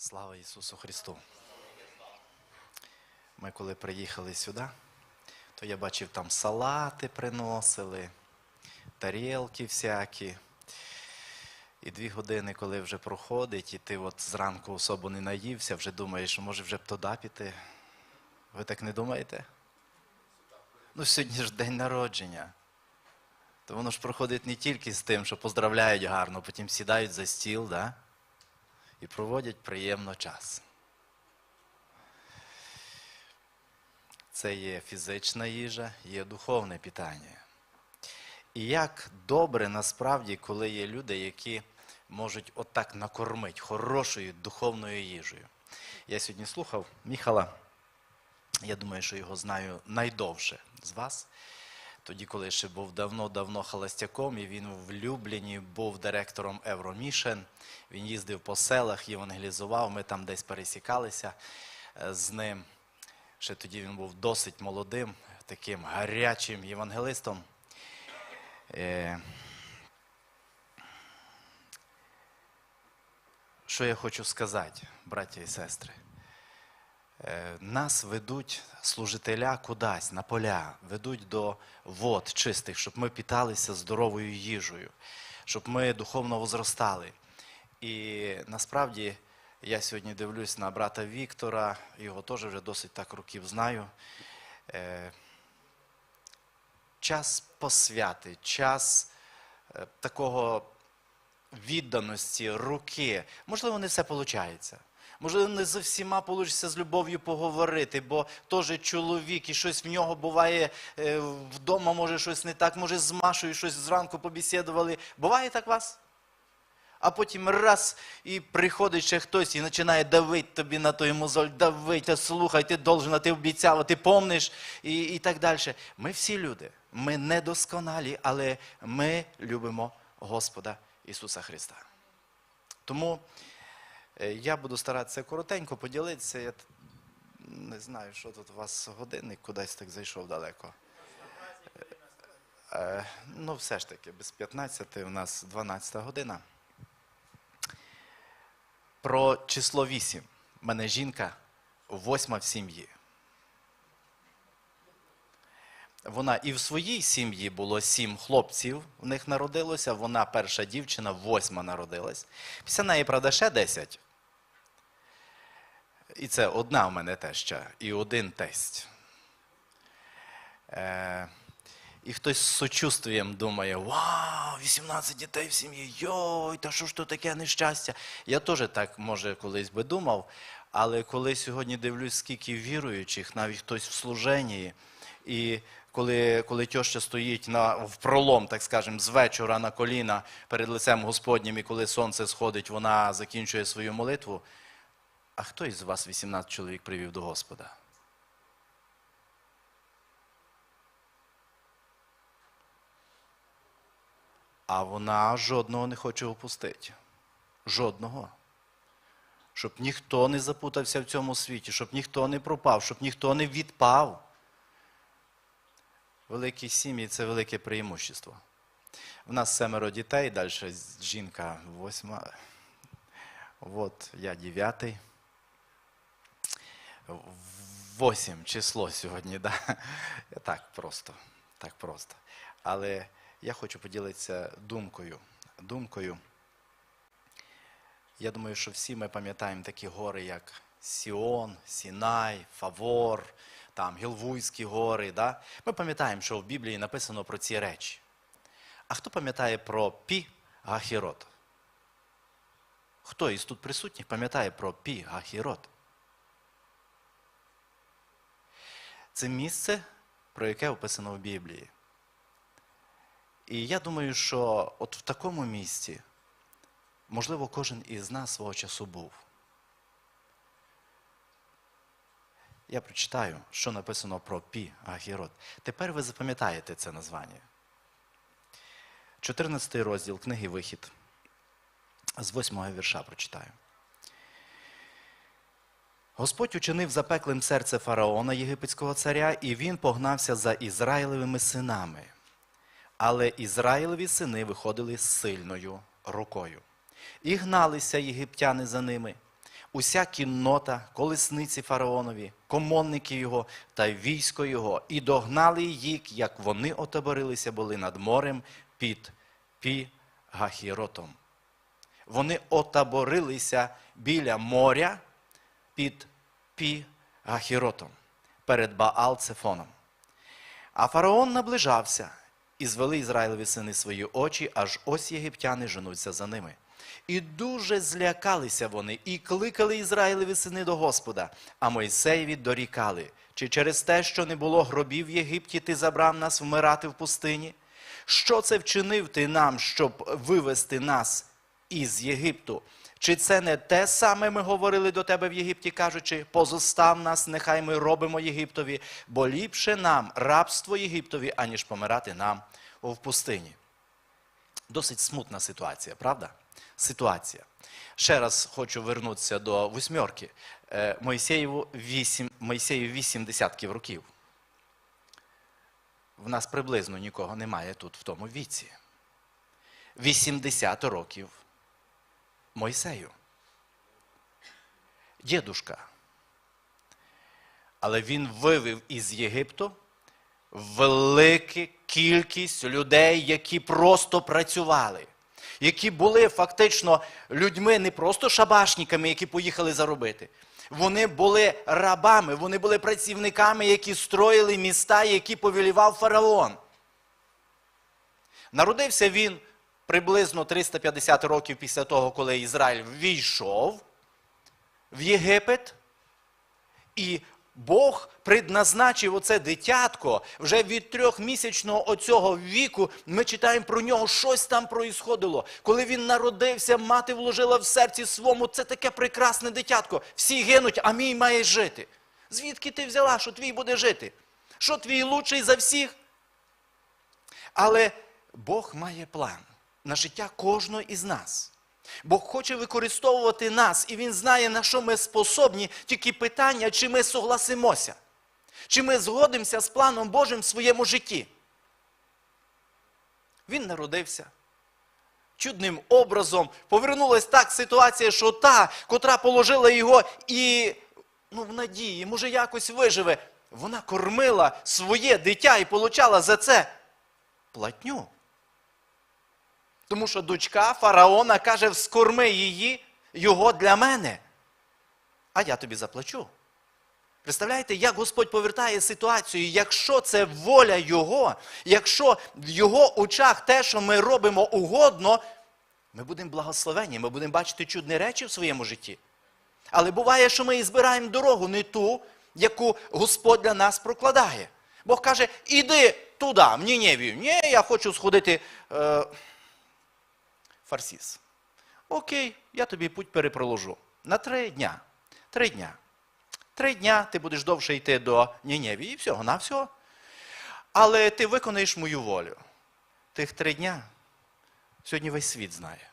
Слава Ісусу Христу! Ми коли приїхали сюди, то я бачив, там салати приносили, тарілки всякі. І дві години, коли вже проходить, і ти от зранку особо не наївся, вже думаєш, може вже б туди піти. Ви так не думаєте? Ну, сьогодні ж день народження. То воно ж проходить не тільки з тим, що поздравляють гарно, потім сідають за стіл, да? І проводять приємно час. Це є фізична їжа, є духовне питання. І як добре насправді, коли є люди, які можуть отак накормити хорошою духовною їжею. Я сьогодні слухав Міхала, я думаю, що його знаю найдовше з вас. Тоді, коли ще був давно-давно холостяком, і він в Любліні був директором Евромішен. Він їздив по селах, євангелізував, ми там десь пересікалися е, з ним. Ще тоді він був досить молодим, таким гарячим євангелистом. Е, Що я хочу сказати, браття і сестри? Е, Нас ведуть служителя кудись, на поля, ведуть до вод чистих, щоб ми питалися здоровою їжею, щоб ми духовно возростали. І насправді я сьогодні дивлюсь на брата Віктора, його теж вже досить так років знаю. Е, Час посвяти, час е, такого відданості, руки. Можливо, не все виходить. Можливо, не з всіма вийде з любов'ю поговорити, бо теж чоловік, і щось в нього буває е, вдома, може щось не так, може з Машою щось зранку побесідували. Буває так вас? А потім раз і приходить ще хтось і починає давити тобі на той мозоль, давити, слухай, ти должен, а ти обіцяв, ти помниш, і, і так далі. Ми всі люди, ми недосконалі, але ми любимо Господа Ісуса Христа. Тому я буду старатися коротенько поділитися. Я не знаю, що тут у вас годинник кудись так зайшов далеко. Е, Ну, все ж таки, без 15 у нас 12 година. Про число 8. У мене жінка восьма в сім'ї. Вона і в своїй сім'ї було сім хлопців, в них народилося. Вона перша дівчина, восьма народилась. Після неї, правда, ще десять. І це одна в мене теща, і один тесть. Е, і хтось з сочувствієм думає: Вау, 18 дітей в сім'ї, йой, та що ж то таке нещастя? Я теж так, може, колись би думав, але коли сьогодні дивлюсь, скільки віруючих, навіть хтось в служенні, і коли, коли тьоща стоїть на, пролом, так скажемо, з вечора на коліна перед лицем Господнім, і коли сонце сходить, вона закінчує свою молитву. А хто із вас 18 чоловік привів до Господа? А вона жодного не хоче опустити. Жодного. Щоб ніхто не запутався в цьому світі, щоб ніхто не пропав, щоб ніхто не відпав. Великі сім'ї це велике преимущество. У нас семеро дітей, далі жінка восьма. От я дев'ятий. Восім число сьогодні, да? так просто, так просто. Але я хочу поділитися думкою. думкою. Я думаю, що всі ми пам'ятаємо такі гори, як Сіон, Сінай, Фавор, там Гілвуйські гори. Да? Ми пам'ятаємо, що в Біблії написано про ці речі. А хто пам'ятає про Пі Гахірот? Хто із тут присутніх пам'ятає про Пі Гахірот? Це місце, про яке описано в Біблії. І я думаю, що от в такому місці, можливо, кожен із нас свого часу був. Я прочитаю, що написано про Пі Агірот. Тепер ви запам'ятаєте це названня. 14 розділ книги Вихід. З 8 вірша прочитаю. Господь учинив запеклим серце фараона, єгипетського царя, і він погнався за Ізраїлевими синами. Але Ізраїлеві сини виходили з сильною рукою. І гналися єгиптяни за ними. уся кіннота, колесниці фараонові, комонники його та військо його, і догнали їх, як вони отоборилися були над морем під Пі-Гахіротом. Вони отаборилися біля моря під Пі-Гахіротом перед Баал-Цефоном. А фараон наближався, і звели Ізраїлеві сини свої очі, аж ось єгиптяни женуться за ними. І дуже злякалися вони, і кликали Ізраїлеві сини до Господа, а Мойсеєві дорікали, чи через те, що не було гробів в Єгипті, ти забрав нас вмирати в пустині? Що це вчинив ти нам, щоб вивести нас із Єгипту? Чи це не те саме ми говорили до тебе в Єгипті, кажучи, позостав нас, нехай ми робимо Єгиптові, бо ліпше нам рабство Єгиптові, аніж помирати нам в пустині. Досить смутна ситуація, правда? Ситуація. Ще раз хочу вернутися до восьмерки. Е, Мойсеєву вісім, Мойсею вісім десятків років. В нас приблизно нікого немає тут в тому віці. 80 років Мойсею. Дідушка. Але він вивів із Єгипту велику кількість людей, які просто працювали, які були фактично людьми не просто шабашниками, які поїхали заробити. Вони були рабами, вони були працівниками, які строїли міста, які повелівав фараон. Народився він приблизно 350 років після того, коли Ізраїль ввійшов в Єгипет, і Бог предназначив оце дитятко вже від трьохмісячного оцього віку. Ми читаємо про нього, щось там проїсходило. Коли він народився, мати вложила в серці свому це таке прекрасне дитятко. Всі гинуть, а мій має жити. Звідки ти взяла, що твій буде жити? Що твій лучший за всіх? Але Бог має план на життя кожного із нас. Бог хоче використовувати нас, і Він знає, на що ми способні, тільки питання, чи ми согласимося, чи ми згодимося з планом Божим в своєму житті. Він народився. Чудним образом повернулась так ситуація, що та, котра положила його і ну, в надії, може, якось виживе, вона кормила своє дитя і получала за це платню. Тому що дочка фараона каже, вскорми її, його для мене. А я тобі заплачу. Представляєте, як Господь повертає ситуацію, якщо це воля Його, якщо в Його очах те, що ми робимо угодно, ми будемо благословені, ми будемо бачити чудні речі в своєму житті. Але буває, що ми і збираємо дорогу не ту, яку Господь для нас прокладає. Бог каже, іди туди, в Ніневію. Ні, я хочу сходити. Е, Фарсіс. Окей, я тобі путь перепроложу. На три дня. Три дня. Три дня ти будеш довше йти до Нінєві і всього на всього. Але ти виконаєш мою волю. Тих три дня сьогодні весь світ знає.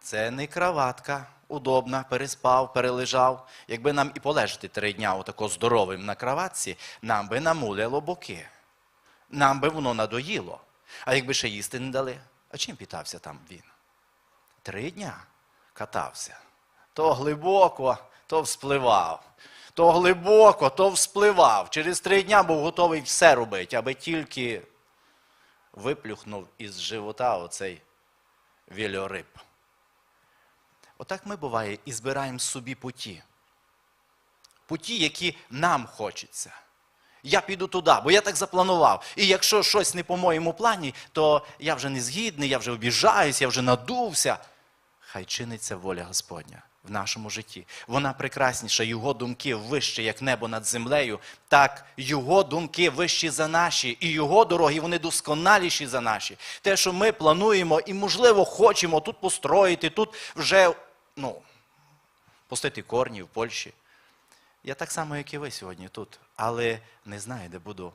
Це не краватка удобна, переспав, перележав. Якби нам і полежати три дня отако здоровим на кроватці, нам би намуляло боки. Нам би воно надоїло. А якби ще їсти не дали, а чим питався там він? Три дня катався. То глибоко, то вспливав. То глибоко, то вспливав. Через три дня був готовий все робити, аби тільки виплюхнув із живота оцей вільориб. Отак ми буває і збираємо собі путі. Путі, які нам хочеться. Я піду туди, бо я так запланував. І якщо щось не по моєму плані, то я вже не згідний, я вже обіжаюсь, я вже надувся. Хай чиниться воля Господня в нашому житті. Вона прекрасніша, його думки вищі, як небо над землею, так його думки вищі за наші, і його дороги вони досконаліші за наші. Те, що ми плануємо і, можливо, хочемо тут построїти, тут вже ну, пустити корні в Польщі. Я так само, як і ви сьогодні тут, але не знаю, де буду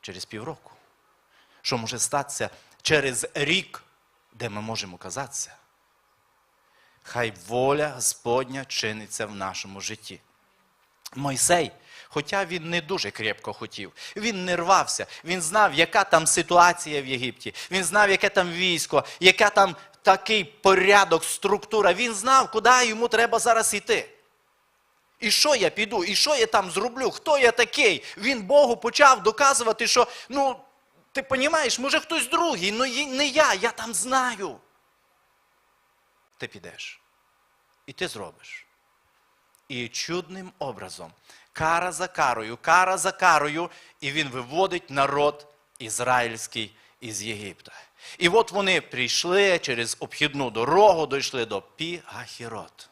через півроку. Що може статися через рік, де ми можемо казатися. Хай воля Господня чиниться в нашому житті. Мойсей, хоча він не дуже крепко хотів, він не рвався, він знав, яка там ситуація в Єгипті, він знав, яке там військо, яка там такий порядок, структура. Він знав, куди йому треба зараз йти. І що я піду, і що я там зроблю? Хто я такий? Він Богу почав доказувати, що ну, ти розумієш, може хтось другий, ну не я, я там знаю. Ти підеш. І ти зробиш. І чудним образом, кара за карою, кара за карою, і він виводить народ ізраїльський із Єгипта. І от вони прийшли через обхідну дорогу, дійшли до Пі-Гахірот.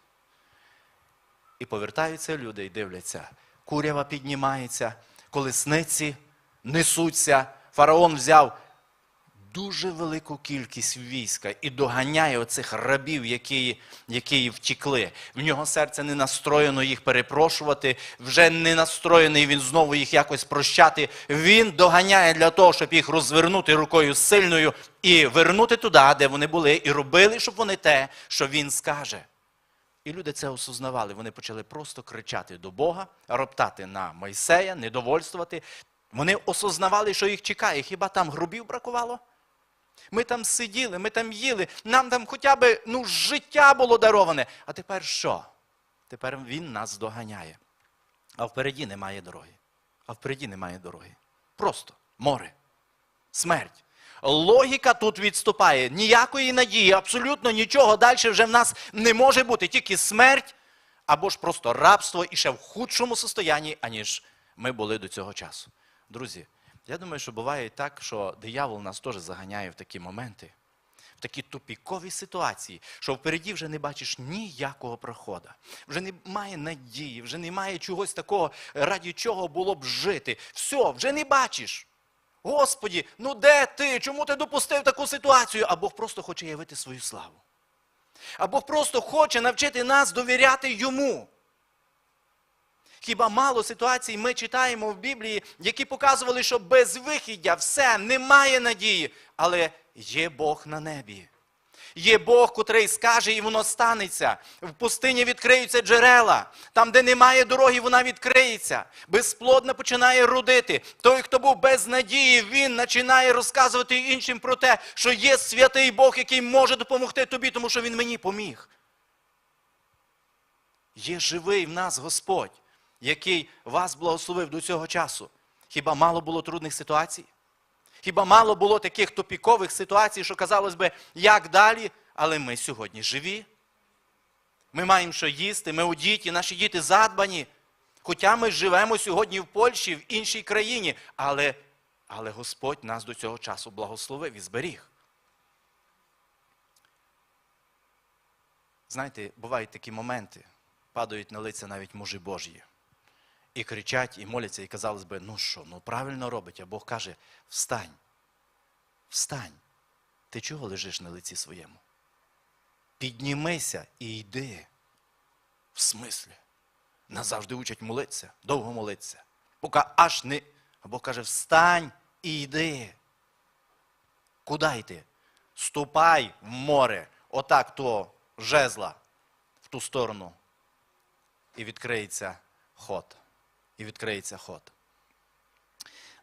І повертаються люди і дивляться. Курява піднімається, колесниці несуться. Фараон взяв дуже велику кількість війська і доганяє оцих рабів, які, які втікли. В нього серце не настроєно їх перепрошувати, вже не настроєний він знову їх якось прощати. Він доганяє для того, щоб їх розвернути рукою сильною і вернути туди, де вони були, і робили, щоб вони те, що він скаже. І люди це осознавали. Вони почали просто кричати до Бога, роптати на Мойсея, недовольствувати. Вони осознавали, що їх чекає. Хіба там грубів бракувало? Ми там сиділи, ми там їли, нам там хоча б ну, життя було дароване. А тепер що? Тепер він нас доганяє. А впереді немає дороги. А впереді немає дороги. Просто море, смерть. Логіка тут відступає. Ніякої надії, абсолютно нічого далі вже в нас не може бути. Тільки смерть або ж просто рабство і ще в худшому состоянні, аніж ми були до цього часу. Друзі, я думаю, що буває так, що диявол нас теж заганяє в такі моменти, в такі тупікові ситуації, що впереді вже не бачиш ніякого проходу, вже немає надії, вже немає чогось такого, раді чого було б жити. Все, вже не бачиш. Господі, ну де ти? Чому ти допустив таку ситуацію? А Бог просто хоче явити свою славу. А Бог просто хоче навчити нас довіряти йому. Хіба мало ситуацій ми читаємо в Біблії, які показували, що без вихіддя все, немає надії, але є Бог на небі. Є Бог, котрий скаже, і воно станеться. В пустині відкриються джерела. Там, де немає дороги, вона відкриється. Безплодно починає родити. Той, хто був без надії, він починає розказувати іншим про те, що є святий Бог, який може допомогти тобі, тому що він мені поміг. Є живий в нас Господь, який вас благословив до цього часу. Хіба мало було трудних ситуацій? Хіба мало було таких тупікових ситуацій, що казалось би, як далі, але ми сьогодні живі. Ми маємо що їсти, ми у діті, наші діти задбані. Хоча ми живемо сьогодні в Польщі, в іншій країні, але, але Господь нас до цього часу благословив і зберіг. Знаєте, бувають такі моменти, падають на лиця навіть мужі Божі. І кричать, і моляться, і казалось би, ну що, ну правильно робить, а Бог каже, встань, встань. Ти чого лежиш на лиці своєму? Піднімися і йди. В смислі? Нас завжди учать молитися, довго молитися. Поки аж не. А Бог каже, встань і йди. Куди йти? Ступай в море, отак то жезла в ту сторону. І відкриється ход. І відкриється ход.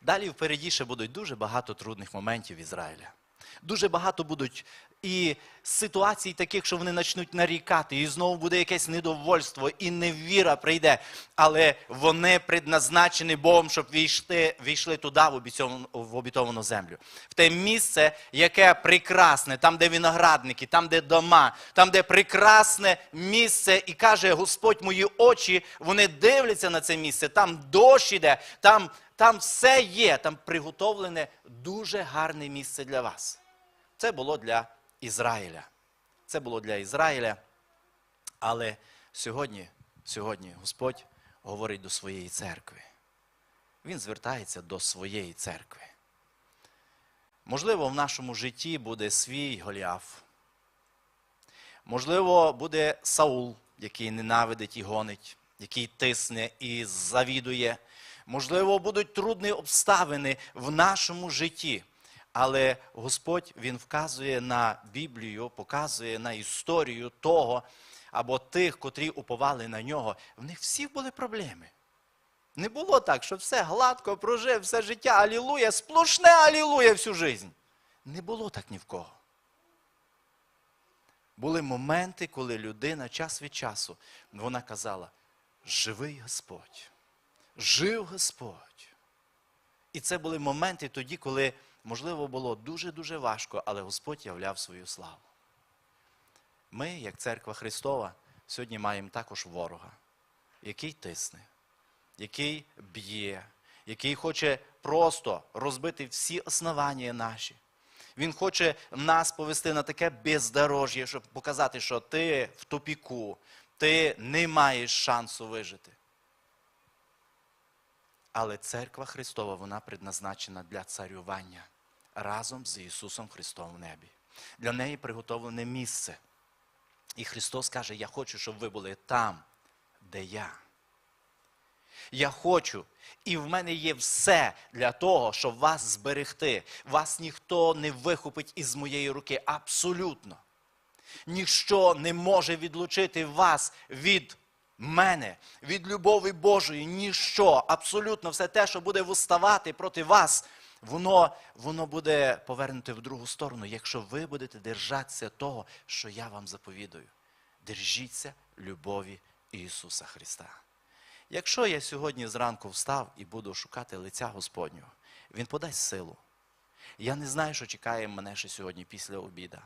Далі впереді ще будуть дуже багато трудних моментів Ізраїля. Дуже багато будуть і ситуацій таких, що вони почнуть нарікати, і знову буде якесь недовольство, і невіра прийде. Але вони предназначені Богом, щоб війшли, війшли туди, в обітовану, землю. В те місце, яке прекрасне, там, де виноградники, там, де дома, там, де прекрасне місце, і каже Господь, мої очі, вони дивляться на це місце, там дощ іде, там, там все є, там приготовлене дуже гарне місце для вас. Це було для Ізраїля. Це було для Ізраїля. Але сьогодні, сьогодні Господь говорить до своєї церкви. Він звертається до своєї церкви. Можливо, в нашому житті буде свій Голіаф. Можливо, буде Саул, який ненавидить і гонить, який тисне і завідує. Можливо, будуть трудні обставини в нашому житті. Але Господь Він вказує на Біблію, показує на історію того або тих, котрі уповали на нього. В них всіх були проблеми. Не було так, що все гладко прожив, все життя, алілуя, сплошне алілуя всю жизнь. Не було так ні в кого. Були моменти, коли людина час від часу вона казала: Живий Господь, жив Господь. І це були моменти тоді, коли, можливо, було дуже-дуже важко, але Господь являв свою славу. Ми, як церква Христова, сьогодні маємо також ворога, який тисне, який б'є, який хоче просто розбити всі основання наші. Він хоче нас повести на таке бездорожжя, щоб показати, що ти в тупіку, ти не маєш шансу вижити. Але церква Христова, вона предназначена для царювання разом з Ісусом Христом в небі. Для неї приготовлене місце. І Христос каже: Я хочу, щоб ви були там, де я. Я хочу, і в мене є все для того, щоб вас зберегти. Вас ніхто не вихопить із моєї руки. Абсолютно. Ніщо не може відлучити вас від мене, від любові Божої. Ніщо, абсолютно все те, що буде виставати проти вас, воно, воно буде повернуте в другу сторону, якщо ви будете держатися того, що я вам заповідую. Держіться любові Ісуса Христа. Якщо я сьогодні зранку встав і буду шукати лиця Господнього, Він подасть силу. Я не знаю, що чекає мене ще сьогодні після обіда.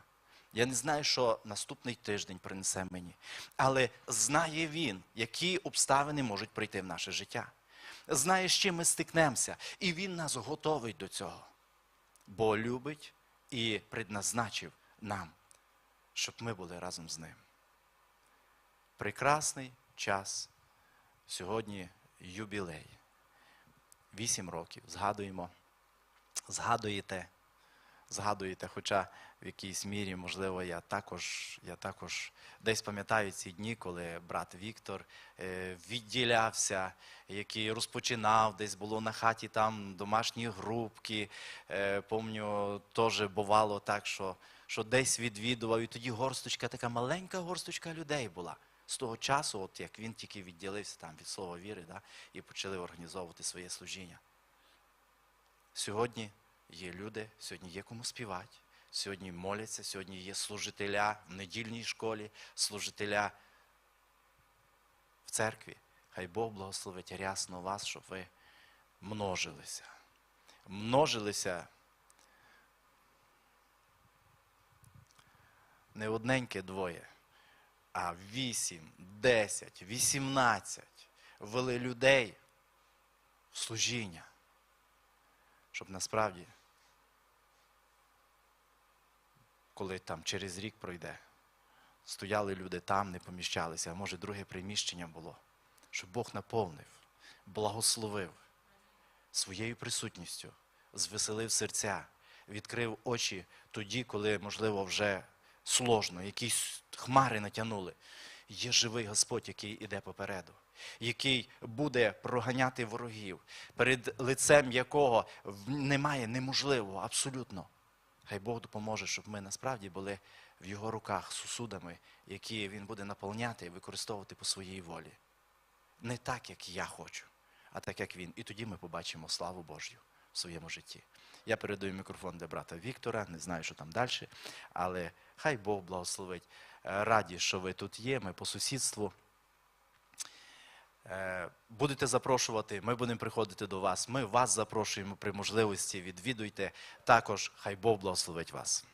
Я не знаю, що наступний тиждень принесе мені. Але знає він, які обставини можуть прийти в наше життя. Знає, з чим ми стикнемося. І він нас готовий до цього. Бо любить і предназначив нам, щоб ми були разом з ним. Прекрасний час. Сьогодні юбілей. Вісім років. Згадуємо. Згадуєте згадуєте, хоча в якійсь мірі, можливо, я також, я також десь пам'ятаю ці дні, коли брат Віктор е, відділявся, який розпочинав, десь було на хаті там домашні групки. Е, помню, теж бувало так, що, що десь відвідував, і тоді горсточка, така маленька горсточка людей була. З того часу, от як він тільки відділився там від слова віри, да, і почали організовувати своє служіння. Сьогодні є люди, сьогодні є кому співати, сьогодні моляться, сьогодні є служителя в недільній школі, служителя в церкві. Хай Бог благословить рясно вас, щоб ви множилися. Множилися не одненьке двоє, а вісім, десять, вісімнадцять вели людей в служіння щоб насправді, коли там через рік пройде, стояли люди там, не поміщалися, а може друге приміщення було, щоб Бог наповнив, благословив своєю присутністю, звеселив серця, відкрив очі тоді, коли, можливо, вже сложно, якісь хмари натягнули. Є живий Господь, який іде попереду який буде проганяти ворогів, перед лицем якого немає неможливого абсолютно. Хай Бог допоможе, щоб ми насправді були в його руках сусудами, які він буде наповняти і використовувати по своїй волі. Не так, як я хочу, а так, як він. І тоді ми побачимо славу Божю в своєму житті. Я передаю мікрофон для брата Віктора, не знаю, що там далі, але хай Бог благословить. Раді, що ви тут є, ми по сусідству. Е, будете запрошувати, ми будемо приходити до вас. Ми вас запрошуємо при можливості. Відвідуйте. Також хай Бог благословить вас.